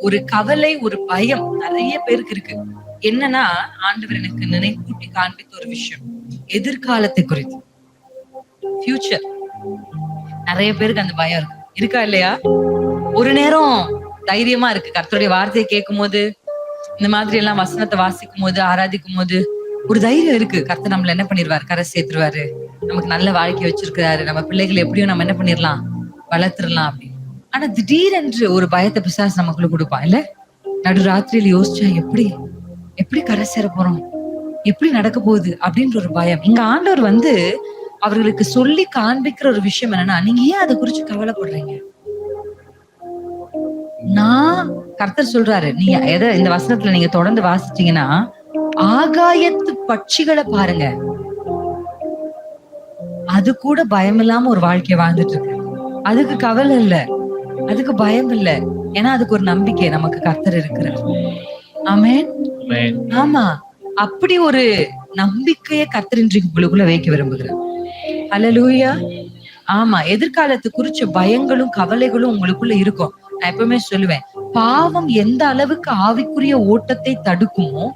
ஒரு கவலை ஒரு பயம் நிறைய பேருக்கு இருக்கு. என்னன்னா ஆண்டவர் எனக்கு நினைப்பூட்டி காண்பித்த ஒரு விஷயம். எதிர்காலத்தை குறித்து. ஃபியூச்சர் நிறைய பேருக்கு அந்த பயம் இருக்கு. இருக்கா இல்லையா? ஒரு நேரம் தைரியமா இருக்கு. கர்த்தருடைய வார்த்தையை கேட்கும் போது இந்த மாதிரி எல்லாம் வசனத்தை வாசிக்கும் போது ஆராதிக்கும் போது ஒரு தைரியம் இருக்கு. கர்த்தர் நம்மள என்ன பண்ணிடுவாரு கரை சேர்த்துருவாரு. நமக்கு நல்ல வாழ்க்கை வச்சிருக்கிறாரு. நம்ம பிள்ளைகளை எப்படியும் நம்ம என்ன பண்ணிடலாம் வளர்த்துடலாம் அப்படின்னு ஆனா திடீரென்று ஒரு பயத்தை பிசாசு நமக்குள்ள கொடுப்பான். இல்ல? நடுராத்திரியில யோசிச்சா எப்படி? எப்படி கரை சேர போறோம்? எப்படி நடக்க போகுது? அப்படின்ற ஒரு பயம். இங்க ஆண்டவர் வந்து அவர்களுக்கு சொல்லி காண்பிக்கிற ஒரு விஷயம் என்னன்னா நீங்க ஏன் அதை குறிச்சு கவலைப்படுறீங்க? நான் கர்த்தர் சொல்றாரு நீங்க எதை இந்த வசனத்துல நீங்க தொடர்ந்து வாசிச்சீங்கன்னா ஆகாயத்து பட்சிகளை பாருங்க. அது கூட பயம் இல்லாம ஒரு வாழ்க்கைய வாழ்ந்துட்டு இருக்கு. அதுக்கு கவலை இல்ல. அதுக்கு பயம் இல்ல. ஏன்னா அதுக்கு ஒரு நம்பிக்கை நமக்கு கர்த்தர் இருக்கிறார். ஆமென். ஆமா. அப்படி ஒரு நம்பிக்கையை கர்த்தர் இன்றைக்கு உங்களுக்குள்ள வைக்க விரும்புகிறார். அல்லேலூயா ஆமா. எதிர்காலத்து குறிச்ச பயங்களும் கவலைகளும் உங்களுக்குள்ள இருக்கும். நான் எப்பவுமே சொல்லுவேன். பாவம் எந்த அளவுக்கு ஆவிக்குரிய ஓட்டத்தை தடுக்குமோ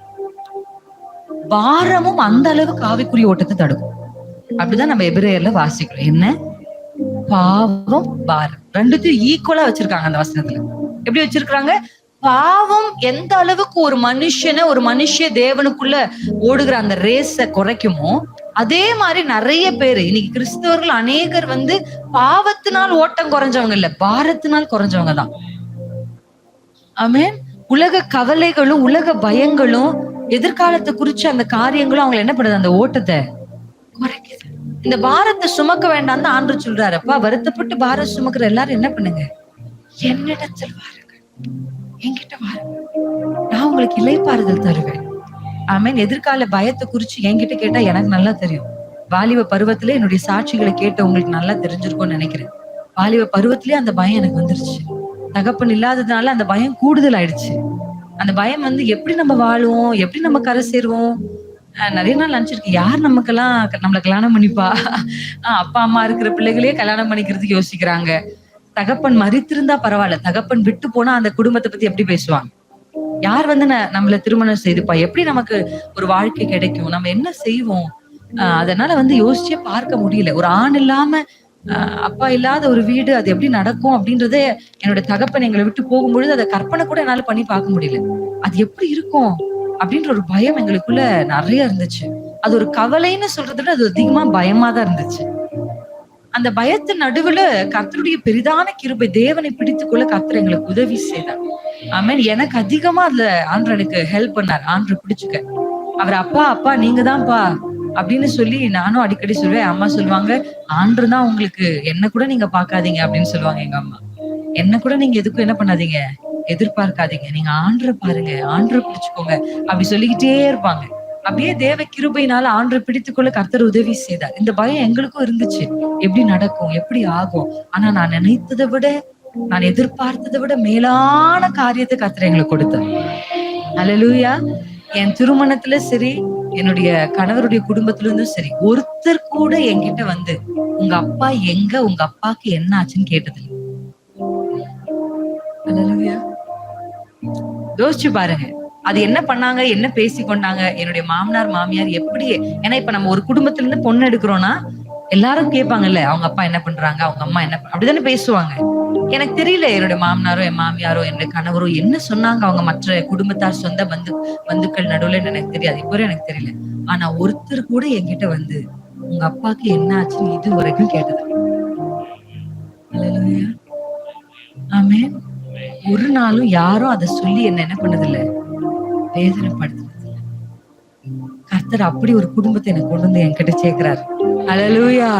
பாரமும் அந்த அளவுக்கு ஆவிக்குரிய ஓட்டத்தை தடுக்கும். அப்படிதான் நம்ம எபிரேயர்ல வாசிக்கிறோம். என்ன? பாவம் பாரம். ரெண்டுத்தையும் ஈக்குவலா வச்சிருக்காங்க அந்த வசனத்துல. எப்படி வச்சிருக்காங்க பாவம் எந்த அளவுக்கு ஒரு மனுஷனை ஒரு மனுஷ தேவனுக்குள்ள ஓடுகிற அந்த ரேஸ குறைக்குமோ அதே மாதிரி நிறைய பேர் இன்னைக்கு கிறிஸ்தவர்கள் அநேகர் வந்து பாவத்தினால் ஓட்டம் குறைஞ்சவங்க இல்ல பாரத்தினால் குறைஞ்சவங்க தான். ஆமேன் உலக கவலைகளும் உலக பயங்களும் எதிர்காலத்தை குறிச்ச அந்த காரியங்களும் அவங்களை என்ன பண்ணுது? அந்த ஓட்டத்தை குறைக்குது. இந்த பாரத்தை சுமக்க வேண்டாம் தான் ஆண்டு சொல்றாரு. அப்பா வருத்தப்பட்டு பாரம் சுமக்கிற எல்லாரும் என்ன பண்ணுங்க? என்னிடத்தில் வாருங்கள் என்கிட்ட வாருங்க. நான் உங்களுக்கு இலைப்பாறுதல் தருவேன். ஆமீன். எதிர்கால பயத்தை குறிச்சு என்கிட்ட கேட்டா எனக்கு நல்லா தெரியும். வாலிப பருவத்திலே என்னுடைய சாட்சிகளை கேட்டு உங்களுக்கு நல்லா தெரிஞ்சிருக்கும்னு நினைக்கிறேன். வாலிப பருவத்திலே அந்த பயம் எனக்கு வந்துருச்சு. தகப்பன் இல்லாததுனால அந்த பயம் கூடுதல் ஆயிடுச்சு அந்த பயம் வந்து எப்படி நம்ம வாழுவோம்? எப்படி நம்ம கரை சேருவோம்? நிறைய நாள் நினைச்சிருக்கேன். யார் நமக்கெல்லாம் நம்மளை கல்யாணம் பண்ணிப்பா? ஆஹ் அப்பா அம்மா இருக்கிற பிள்ளைகளே கல்யாணம் பண்ணிக்கிறதுக்கு யோசிக்கிறாங்க. தகப்பன் மறித்திருந்தா பரவாயில்ல. தகப்பன் விட்டு போனா அந்த குடும்பத்தை பத்தி எப்படி பேசுவாங்க? யார் வந்து நம்மள திருமணம் செய்துப்பா? எப்படி நமக்கு ஒரு வாழ்க்கை கிடைக்கும்? நம்ம என்ன செய்வோம்? ஆஹ் அதனால வந்து யோசிச்சே பார்க்க முடியல. ஒரு ஆண் இல்லாம ஆஹ் அப்பா இல்லாத ஒரு வீடு அது எப்படி நடக்கும் அப்படின்றதே என்னோட தகப்பன் எங்களை விட்டு போகும்பொழுது அதை கற்பனை கூட என்னால பண்ணி பார்க்க முடியல. அது எப்படி இருக்கும்? அப்படின்ற ஒரு பயம் எங்களுக்குள்ள நிறைய இருந்துச்சு. அது ஒரு கவலைன்னு சொல்றதை விட அது அதிகமா பயமா தான் இருந்துச்சு. அந்த பயத்தின் நடுவுல கர்த்தருடைய பெரிதான கிருபை தேவனை பிடித்துக்குள்ள கர்த்தர் எங்களுக்கு உதவி செய்தார். ஆமென் எனக்கு அதிகமா அதுல ஆண்டர் எனக்கு ஹெல்ப் பண்ணார். ஆண்டர் பிடிச்சுக்க. அவர் அப்பா அப்பா நீங்க தான்ப்பா அப்படின்னு சொல்லி நானும் அடிக்கடி சொல்லுவேன் அம்மா சொல்லுவாங்க ஆண்டு தான் உங்களுக்கு என்ன கூட நீங்க பாக்காதீங்க அப்படின்னு சொல்லுவாங்க எங்க அம்மா. என்ன கூட நீங்க எதுக்கும் என்ன பண்ணாதீங்க? எதிர்பார்க்காதீங்க. நீங்க ஆண்டரை பாருங்க ஆண்டரை பிடிச்சுக்கோங்க. அப்படி சொல்லிக்கிட்டே இருப்பாங்க. அப்படியே தேவ கிருபையினால ஆண்டரை பிடித்துக்கொள்ள கர்த்தர் உதவி செய்தார். இந்த பயம் எங்களுக்கும் இருந்துச்சு. எப்படி நடக்கும் எப்படி ஆகும். ஆனா நான் நினைத்ததை விட நான் எதிர்பார்த்ததை விட மேலான காரியத்தை கர்த்தர் எங்களுக்கு கொடுத்தார். அலலூயா என் திருமணத்துல சரி என்னுடைய கணவருடைய குடும்பத்துல இருந்தும் சரி ஒருத்தர் கூட என்கிட்ட வந்து உங்க அப்பா எங்க? உங்க அப்பாக்கு என்ன ஆச்சுன்னு கேட்டதில்லை. அல்லேலூயா யோசிச்சு பாருங்க. அது என்ன பண்ணாங்க என்ன பேசி கொண்டாங்க என்னுடைய மாமனார் மாமியார் எப்படி ஏன்னா இப்ப நம்ம ஒரு குடும்பத்துல இருந்து பொண்ணு எடுக்கிறோம்னா எல்லாரும் கேட்பாங்கல்ல அவங்க அப்பா என்ன பண்றாங்க அவங்க அம்மா என்ன அப்படித்தானே அப்படிதானே பேசுவாங்க. எனக்கு தெரியல என்னுடைய மாமனாரோ என் மாமியாரோ என்னுடைய கணவரோ என்ன சொன்னாங்க அவங்க மற்ற குடும்பத்தார் சொந்த பந்து பந்துக்கள் நடுவுல எனக்கு தெரியாது. இப்போ எனக்கு தெரியல. ஆனா ஒருத்தர் கூட என்கிட்ட வந்து உங்க அப்பாக்கு என்ன ஆச்சுன்னு இது வரைக்கும் கேட்டது ஆமே ஒரு நாளும் யாரும் அதை சொல்லி என்ன என்ன பண்ணதில்ல? வேதனைப்படுத்துறது. கர்த்தர் அப்படி ஒரு குடும்பத்தை எனக்கு கொண்டு வந்து என்கிட்ட சேர்க்கிறாரு. அலலூயா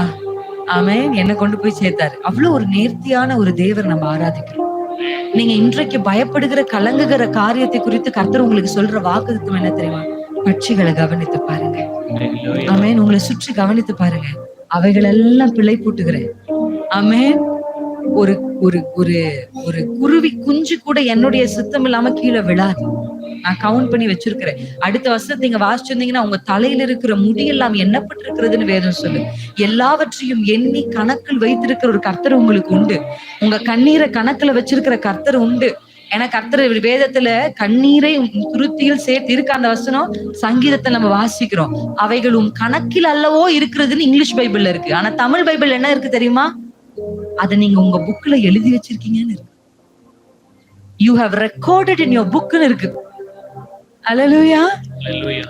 ஆமென் என்ன கொண்டு போய் சேர்த்தாரு. அவ்வளவு ஒரு நேர்த்தியான ஒரு தேவர் நம்ம ஆராதிக்கிறோம். நீங்க இன்றைக்கு பயப்படுகிற கலங்குகிற காரியத்தை குறித்து கர்த்தர் உங்களுக்கு சொல்ற வாக்குத்தம் என்ன தெரியுமா? பட்சிகளை கவனித்து பாருங்க. ஆமென் உங்களை சுற்றி கவனித்து பாருங்க. அவைகள் எல்லாம் பிழை பூட்டுகிறேன். ஆமென் ஒரு ஒரு ஒரு ஒரு குருவி குஞ்சு கூட என்னுடைய சித்தம் இல்லாம கீழே விழாது. நான் கவுண்ட் பண்ணி வச்சிருக்கிறேன். அடுத்த வருஷத்தை நீங்க வாசிச்சிருந்தீங்கன்னா உங்க தலையில இருக்கிற முடியெல்லாம் எண்ணப்பட்டிருக்கிறதுன்னு வேதம் சொல்லு எல்லாவற்றையும் எண்ணி கணக்கில் வைத்திருக்கிற ஒரு கர்த்தர் உங்களுக்கு உண்டு. உங்க கண்ணீரை கணக்குல வச்சிருக்கிற கர்த்தர் உண்டு. ஏன்னா கர்த்தர் வேதத்துல கண்ணீரை துருத்தியில் சேர்த்து இருக்க. அந்த வசனம் சங்கீதத்தை நம்ம வாசிக்கிறோம். அவைகளும் கணக்கில் அல்லவோ இருக்கிறதுன்னு இங்கிலீஷ் பைபிள்ல இருக்கு. ஆனா தமிழ் பைபிள் என்ன இருக்கு தெரியுமா? அதை நீங்க உங்க புக்ல எழுதி வச்சிருக்கீங்கன்னு இருக்கு. You have recorded in your புக்னு இருக்கு. Hallelujah.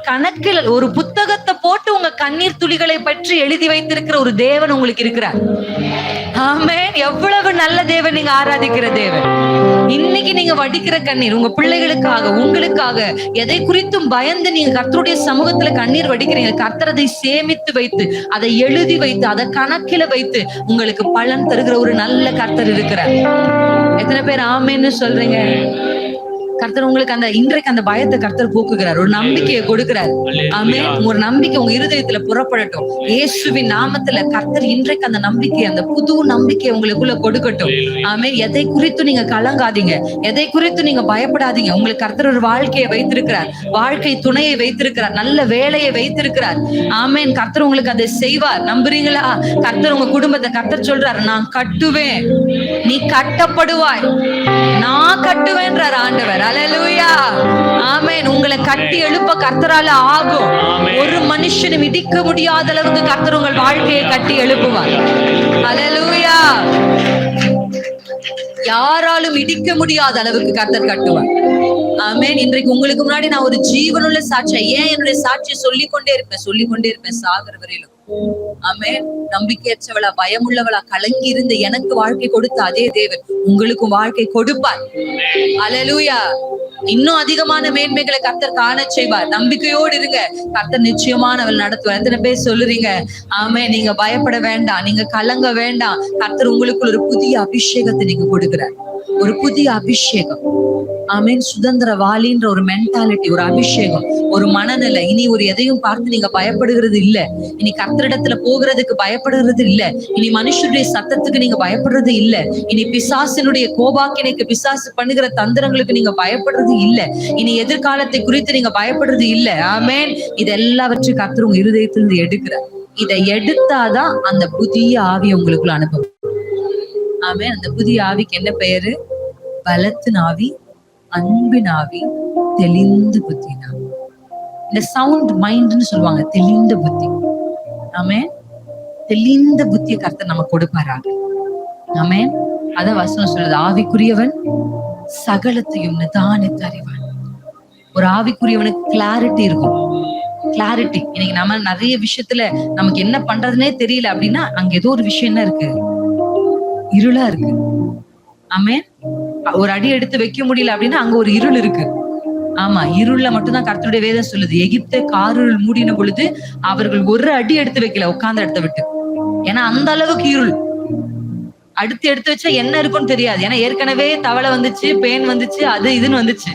கணக்கில் ஒரு புத்தகத்தை போட்டு உங்க கண்ணீர் துளிகளை பற்றி எழுதி வைத்திருக்கிற ஒரு தேவன் உங்களுக்கு இருக்கிறார். ஆமேன். எவ்வளவு நல்ல தேவன் நீங்க ஆராதிக்கிற தேவன். இன்னைக்கு நீங்க வடிக்கிற கண்ணீர் உங்க பிள்ளைகளுக்காக உங்களுக்காக எதை குறித்தும் பயந்து நீங்க கர்த்தருடைய சமூகத்துல கண்ணீர் வடிக்கிறீங்க. கர்த்தர் அதை சேமித்து வைத்து அதை எழுதி வைத்து அதை கணக்கில வைத்து உங்களுக்கு பலன் தருகிற ஒரு நல்ல கர்த்தர் இருக்கிறார். எத்தனை பேர் ஆமேன்னு சொல்றீங்க? கர்த்தர் உங்களுக்கு அந்த இன்றைக்கு அந்த பயத்தை கர்த்தர் போக்குகிறார். ஒரு நம்பிக்கையை கொடுக்கிறார். ஆமே ஒரு நம்பிக்கை உங்க இருதயத்துல புறப்படட்டும். இயேசுவின் நாமத்துல கர்த்தர் இன்றைக்கு அந்த நம்பிக்கை அந்த புது நம்பிக்கை உங்களுக்குள்ள கொடுக்கட்டும். ஆமே எதை குறித்து நீங்க கலங்காதீங்க. எதை குறித்து நீங்க பயப்படாதீங்க. உங்களுக்கு கர்த்தர் ஒரு வாழ்க்கையை வைத்திருக்கிறார். வாழ்க்கை துணையை வைத்திருக்கிறார். நல்ல வேலையை வைத்திருக்கிறார். ஆமேன் கர்த்தர் உங்களுக்கு அதை செய்வார். நம்புறீங்களா? கர்த்தர் உங்க குடும்பத்தை கர்த்தர் சொல்றார் நான் கட்டுவேன். நீ கட்டப்படுவாய். நான் கட்டுவேன்றார் ஆண்டவர். அல்லேலூயா ஆமென் உங்களை கட்டி எழுப்ப கர்த்தரால ஆகும். ஒரு மனுஷனும் இடிக்க முடியாத அளவுக்கு கர்த்தர் உங்கள் வாழ்க்கையை கட்டி எழுப்புவார். அல்லேலூயா யாராலும் இடிக்க முடியாத அளவுக்கு கர்த்தர் கட்டுவார். ஆமேன். இன்றைக்கு உங்களுக்கு முன்னாடி நான் ஒரு ஜீவனுள்ள சாட்சியை ஏன் என்னுடைய சாட்சியை சொல்லி கொண்டே இருப்பேன் சொல்லி கொண்டே இருப்பேன் சாகர வரையிலும். ஆமென். நம்பிக்கையற்றவளா பயமுள்ளவளா கலங்கி இருந்து எனக்கு வாழ்க்கை கொடுத்த அதே தேவன் உங்களுக்கும் வாழ்க்கை கொடுப்பார். அலலூயா இன்னும் அதிகமான மேன்மைகளை கர்த்தர் காண செய்வார். நம்பிக்கையோடு இருங்க. கர்த்தர் நிச்சயமானவள் நடத்துவார். எத்தனை பேர் சொல்லுறீங்க? ஆமே நீங்க பயப்பட வேண்டாம். நீங்க கலங்க வேண்டாம். கர்த்தர் உங்களுக்குள்ள ஒரு புதிய அபிஷேகத்தை நீங்க கொடுக்கிறார். ஒரு புதிய அபிஷேகம். ஆமீன். சுதந்திரவாளின்ற ஒரு மென்டாலிட்டி ஒரு அபிஷேகம் ஒரு மனநிலை. இனி ஒரு எதையும் பார்த்து நீங்க பயப்படுகிறது இல்ல. இனி கர்த்தரிடத்துல போகிறதுக்கு பயப்படுகிறது இல்ல. இனி மனுஷருடைய சத்தத்துக்கு நீங்க பயப்படுறது இல்ல. இனி பிசாசினுடைய கோபாக்கினைக்கு பிசாசு பண்ணுகிற தந்திரங்களுக்கு நீங்க பயப்படுறது இல்ல. இனி எதிர்காலத்தை குறித்து நீங்க பயப்படுறது இல்ல. ஆமேன். இது எல்லாவற்றையும் கர்த்தர் உங்க இருதயத்திலிருந்து எடுக்கிறார். இதை எடுத்தாதான் அந்த புதிய ஆவி உங்களுக்குள்ள அனுபவம் ஆமே அந்த புதிய ஆவிக்கு என்ன பெயரு? பலத்தின் ஆவி. அன்பின் தெளிந்து புத்தினா இந்த சவுண்ட் மைண்ட்னு சொல்லுவாங்க தெளிந்த புத்தி. ஆமே தெளிந்த புத்திய கருத்தை நம்ம கொடுப்பாராக. ஆமே அத வசனம் சொல்றது ஆவிக்குரியவன் சகலத்தையும் நிதானித்து அறிவான். ஒரு ஆவிக்குரியவனுக்கு கிளாரிட்டி இருக்கும். கிளாரிட்டி இன்னைக்கு நம்ம நிறைய விஷயத்துல நமக்கு என்ன பண்றதுனே தெரியல அப்படின்னா அங்க ஏதோ ஒரு விஷயம் என்ன இருக்கு? இருளா இருக்கு. ஆமே ஒரு அடி எடுத்து வைக்க முடியல அப்படின்னா அங்க ஒரு இருள் இருக்கு. ஆமா இருள்ல மட்டும்தான் கர்த்தருடைய வேதம் சொல்லுது. எகிப்து காருள் மூடின பொழுது அவர்கள் ஒரு அடி எடுத்து வைக்கல உட்கார்ந்த இடத்த விட்டு. ஏன்னா அந்த அளவுக்கு இருள். அடுத்து எடுத்து வச்சா என்ன இருக்கும்னு தெரியாது. ஏன்னா ஏற்கனவே தவளை வந்துச்சு பேன் வந்துச்சு அது இதுன்னு வந்துச்சு.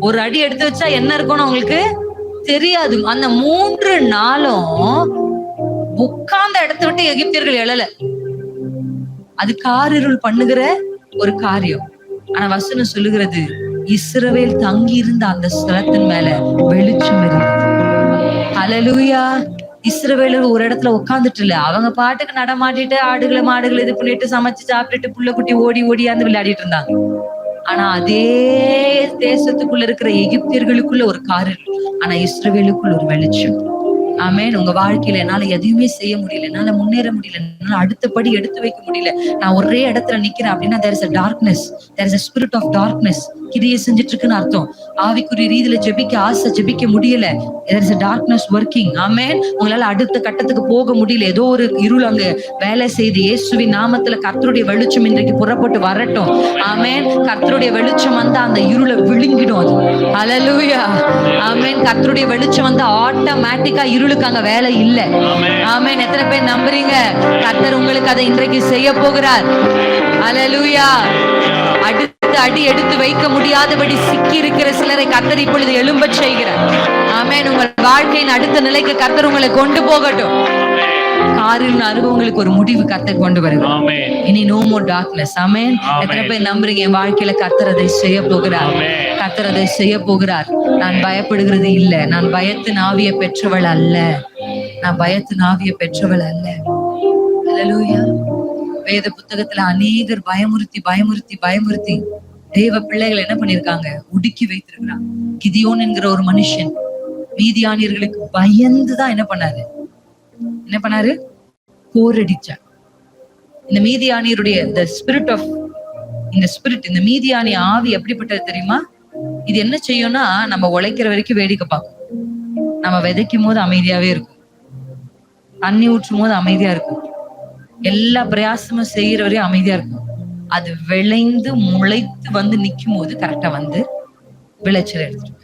ஒரு அடி எடுத்து வச்சா என்ன இருக்கும்னு அவங்களுக்கு தெரியாது. அந்த மூன்று நாளும் உட்கார்ந்த இடத்த விட்டு எகிப்தியர்கள் எழல. அது காரிருள் பண்ணுகிற ஒரு காரியம். ஆனா வசனம் சொல்லுகிறது இஸ்ரவேல் தங்கி இருந்த அந்த ஸ்தலத்தின் மேல வெளிச்சம் இருந்தது. ஹalleluya. இஸ்ரவேலர் ஒரு இடத்துல உட்காந்துட்டு இல்ல அவங்க பாட்டுக்கு நடமாட்டிட்டு ஆடுகளை மாடுகளை இது பண்ணிட்டு சமைச்சு சாப்பிட்டுட்டு புள்ள குட்டி ஓடி ஓடியாந்து விளையாடிட்டு இருந்தாங்க. ஆனா அதே தேசத்துக்குள்ள இருக்கிற எகிப்தியர்களுக்குள்ள ஒரு காரில் ஆனா இஸ்ரவேலுக்குள்ள ஒரு வெளிச்சம். ஆமேன். உங்க வாழ்க்கையில என்னால எதையுமே செய்ய முடியல. என்னால முன்னேற முடியல. என்னால அடுத்தபடி எடுத்து வைக்க முடியல. நான் ஒரே இடத்துல நிக்கிறேன் அப்படின்னா there is a darkness there is a spirit of darkness கிரியை செஞ்சுட்டு இருக்குன்னு அர்த்தம். ஆவிக்குரிய ரீதியில ஜெபிக்க ஆசை ஜெபிக்க முடியல. இஸ் டார்க்னஸ் ஒர்க்கிங் ஆமென் உங்களால அடுத்த கட்டத்துக்கு போக முடியல. ஏதோ ஒரு இருள் அங்க வேலை செய்து இயேசுவின் நாமத்துல கர்த்தருடைய வெளிச்சம் இன்றைக்கு புறப்பட்டு வரட்டும். ஆமென் கர்த்தருடைய வெளிச்சம் வந்து அந்த இருளை விழுங்கிடும் அது. ஹalleluya ஆமென் கர்த்தருடைய வெளிச்சம் வந்து ஆட்டோமேட்டிக்கா இருளுக்கு அங்க வேலை இல்ல. ஆமென் எத்தனை பேர் நம்புறீங்க? கர்த்தர் உங்களுக்கு அதை இன்றைக்கு செய்ய போகிறார். ஹalleluya அடுத்த அடி எடுத்து வைக்க முடியாதபடி சிக்கி இருக்கிற சிலரை கர்த்தர் இப்பொழுது எழும்பச் செய்கிறார். ஆமென். உங்கள் வாழ்க்கையின் அடுத்த நிலைக்கு கர்த்தர் உங்களை கொண்டு போகட்டும். காரின் அனுபவங்களுக்கு ஒரு முடிவு கர்த்தர் கொண்டு Amen. இனி நோ மோர் டார்க்னஸ் ஆமென். எத்தனை பேர் நம்புறீங்க? என் வாழ்க்கையில கர்த்தர் அதை செய்ய போகிறார். கர்த்தர் அதை செய்ய போகிறார். நான் பயப்படுகிறது இல்ல. நான் பயத்தின் ஆவிய பெற்றவள் அல்ல. நான் பயத்தின் ஆவிய பெற்றவள் அல்ல. அல்லேலூயா வேத புத்தகத்துல அநேகர் பயமுறுத்தி பயமுறுத்தி பயமுறுத்தி தேவ பிள்ளைகள் என்ன பண்ணிருக்காங்க? உடுக்கி வைத்திருக்கிறாங்க. கிதியோன் என்கிற ஒரு மனுஷன் மீதியானியர்களுக்கு பயந்துதான் என்ன பண்ணாரு? என்ன பண்ணாரு? போரடிச்சார். இந்த மீதியானியருடைய இந்த ஸ்பிரிட் ஆஃப் இந்த ஸ்பிரிட் இந்த மீதியானி ஆவி எப்படிப்பட்டது தெரியுமா? இது என்ன செய்யும்னா நம்ம உழைக்கிற வரைக்கும் வேடிக்கை பார்க்கும். நம்ம விதைக்கும் போது அமைதியாவே இருக்கும். தண்ணி ஊற்றும் போது அமைதியா இருக்கும். எல்லா பிரயாசமும் செய்யற வரையும் அமைதியா இருக்கும். அது விளைந்து முளைத்து வந்து நிக்கும் போது கரெக்டா வந்து விளைச்சல் எடுத்துட்டு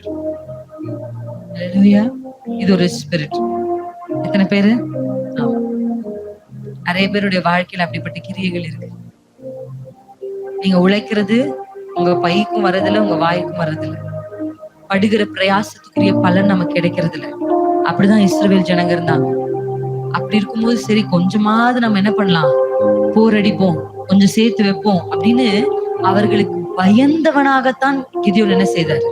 இது ஒரு ஸ்பிரிட் எத்தனை பேரு? நிறைய பேருடைய வாழ்க்கையில அப்படிப்பட்ட கிரியைகள் இருக்கு. நீங்க உழைக்கிறது உங்க பைக்கும் வர்றதில்ல உங்க வாய்க்கும் வர்றதில்ல. படுகிற பிரயாசத்துக்குரிய பலன் நமக்கு கிடைக்கிறது இல்ல அப்படிதான் இஸ்ரேல் ஜனங்க இருந்தாங்க. அப்படி இருக்கும்போது சரி கொஞ்சமாவது நம்ம என்ன பண்ணலாம்? போரடிப்போம் கொஞ்சம் சேர்த்து வைப்போம் அப்படின்னு அவர்களுக்கு பயந்தவனாகத்தான் கிதியோன் என்ன செய்தார்?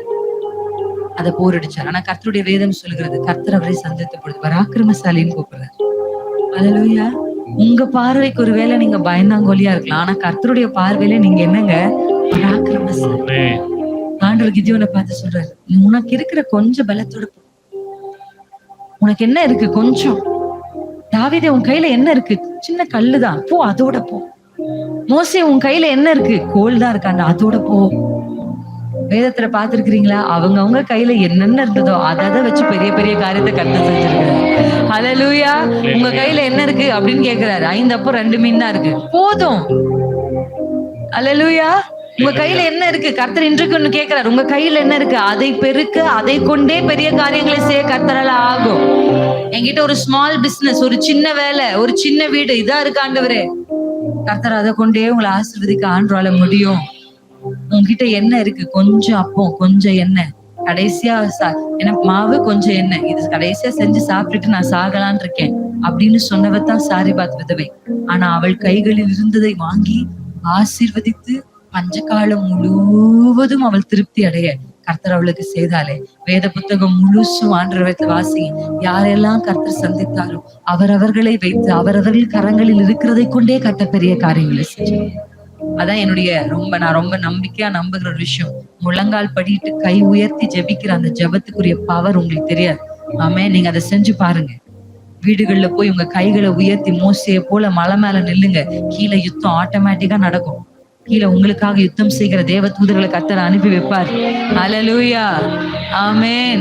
அதை போரடிச்சார் ஆனா கர்த்தருடைய வேதம் சொல்லுகிறது கர்த்தர் அவரை சந்தித்த பொழுது பராக்கிரமசாலின்னு கூப்பிடுறாரு. அல்லேலூயா உங்க பார்வைக்கு ஒருவேளை நீங்க பயந்தாங்கோலியா இருக்கலாம். ஆனா கர்த்தருடைய பார்வையில நீங்க என்னங்க? பராக்கிரமசாலி. ஆண்டவர் கிதியோனை பார்த்து சொல்றாரு "நீ உனக்கு இருக்கிற கொஞ்சம் பலத்தோட. உனக்கு என்ன இருக்கு? கொஞ்சம். தாவிதே உன் கையில என்ன இருக்கு? சின்ன கல்லுதான். போ அதோட போ. மோசே உன் கையில என்ன இருக்கு? கோல் தான் இருக்காண்டா அதோட போ. வேதத்துல பாத்துருக்கீங்களா அவங்க அவங்க கையில என்னென்ன இருந்ததோ அதை வச்சு பெரிய பெரிய காரியத்தை கத்த செஞ்சிருக்காரு. லூயா உங்க கையில என்ன இருக்கு அப்படின்னு கேக்குறாரு. ஐந்து அப்போ ரெண்டு மீன் தான் இருக்கு. போதும். ஹalleluya. உங்க கையில என்ன இருக்கு? கர்த்தர் இன்றைக்கு ஒண்ணு கேக்குறாரு. உங்க கையில என்ன இருக்கு? அதை பெருக்க அதை கொண்டே பெரிய காரியங்களை செய்ய கர்த்தரால ஆகும். என்கிட்ட ஒரு ஸ்மால் பிசினஸ் ஒரு சின்ன வேலை ஒரு சின்ன வீடு இதா இருக்கு ஆண்டவரே. கர்த்தர் அதை கொண்டே உங்களை ஆசிர்வதிக்க ஆண்டால முடியும். உங்ககிட்ட என்ன இருக்கு? கொஞ்சம் அப்பம் கொஞ்சம் எண்ணெய். கடைசியா சா- எனக்கு மாவு கொஞ்சம் எண்ணெய். இது கடைசியா செஞ்சு சாப்பிட்டுட்டு நான் சாகலான் இருக்கேன். அப்படின்னு சொன்னவ தான் பார்த்து விதவை ஆனா அவள் கைகளில் இருந்ததை வாங்கி ஆசீர்வதித்து பஞ்சகாலம் முழுவதும் அவள் திருப்தி அடைய கர்த்தர் அவளுக்கு செய்தாலே. வேத புத்தகம் முழுசும் ஆண்டவரத்தை வாசி யாரெல்லாம் கர்த்தர் சந்தித்தாரோ அவரவர்களை வைத்து அவரவர்கள் கரங்களில் இருக்கிறதை கொண்டே கட்ட பெரிய காரியங்களை செஞ்சார். அதான் என்னுடைய ரொம்ப நான் ரொம்ப நம்பிக்கையா நம்புகிற ஒரு விஷயம். முழங்கால் படிட்டு கை உயர்த்தி ஜெபிக்கிற அந்த ஜெபத்துக்குரிய பவர் உங்களுக்கு தெரியாது. ஆமே நீங்க அதை செஞ்சு பாருங்க. வீடுகள்ல போய் உங்க கைகளை உயர்த்தி மோசையை போல மலை மேல நில்லுங்க. கீழே யுத்தம் ஆட்டோமேட்டிக்கா நடக்கும். கீழே உங்களுக்காக யுத்தம் செய்கிற தேவ தூதர்களை கத்தர் அனுப்பி வைப்பார். அலலூயா ஆமேன்